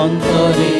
অন্তরে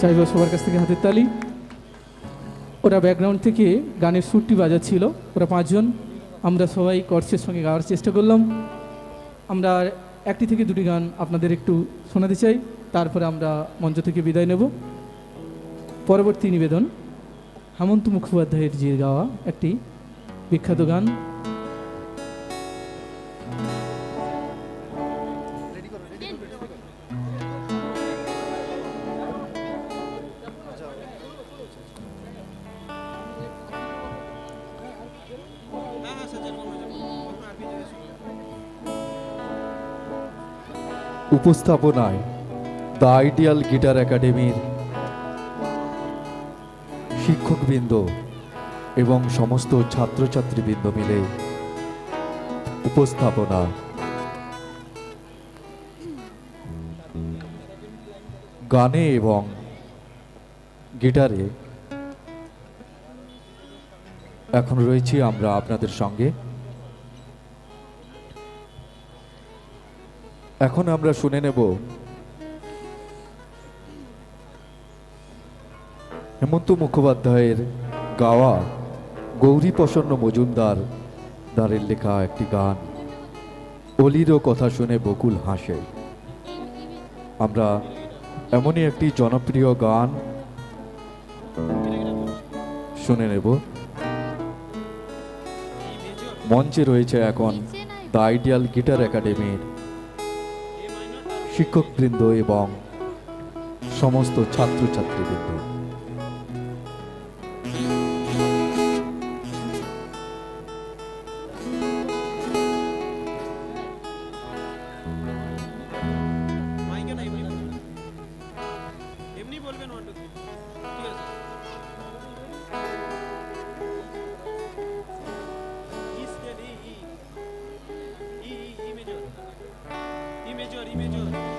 চাইব সবার কাছ থেকে হাতের তালি। ওরা ব্যাকগ্রাউন্ড থেকে গানের সুরটি বাজাচ্ছিল। ওরা পাঁচজন। আমরা সবাই কর্সের সঙ্গে গাওয়ার চেষ্টা করলাম। আমরা একটি থেকে দুটি গান আপনাদের একটু শোনাতে চাই। তারপরে আমরা মঞ্চ থেকে বিদায় নেব। পরবর্তী নিবেদন, হেমন্ত মুখোপাধ্যায়ের যে গাওয়া একটি বিখ্যাত গান। উপস্থাপনায় দ্য আইডিয়াল গিটার একাডেমির শিক্ষকবৃন্দ এবং সমস্ত ছাত্রছাত্রীবৃন্দ মিলে উপস্থাপনা। গানে এবং গিটারে এখন রয়েছি আমরা আপনাদের সঙ্গে। এখন আমরা শুনে নেব। হেমন্ত মুখোপাধ্যায়ের গাওয়া গৌরী প্রসন্ন মজুমদার দ্বারের লেখা একটি গান। অলিরও কথা শুনে বকুল হাসে। আমরা এমনই একটি জনপ্রিয় গান শুনে নেব। মঞ্চে রয়েছে এখন দ্য আইডিয়াল গিটার একাডেমির শিক্ষকবৃন্দ এবং সমস্ত ছাত্রছাত্রীবৃন্দ। Amen.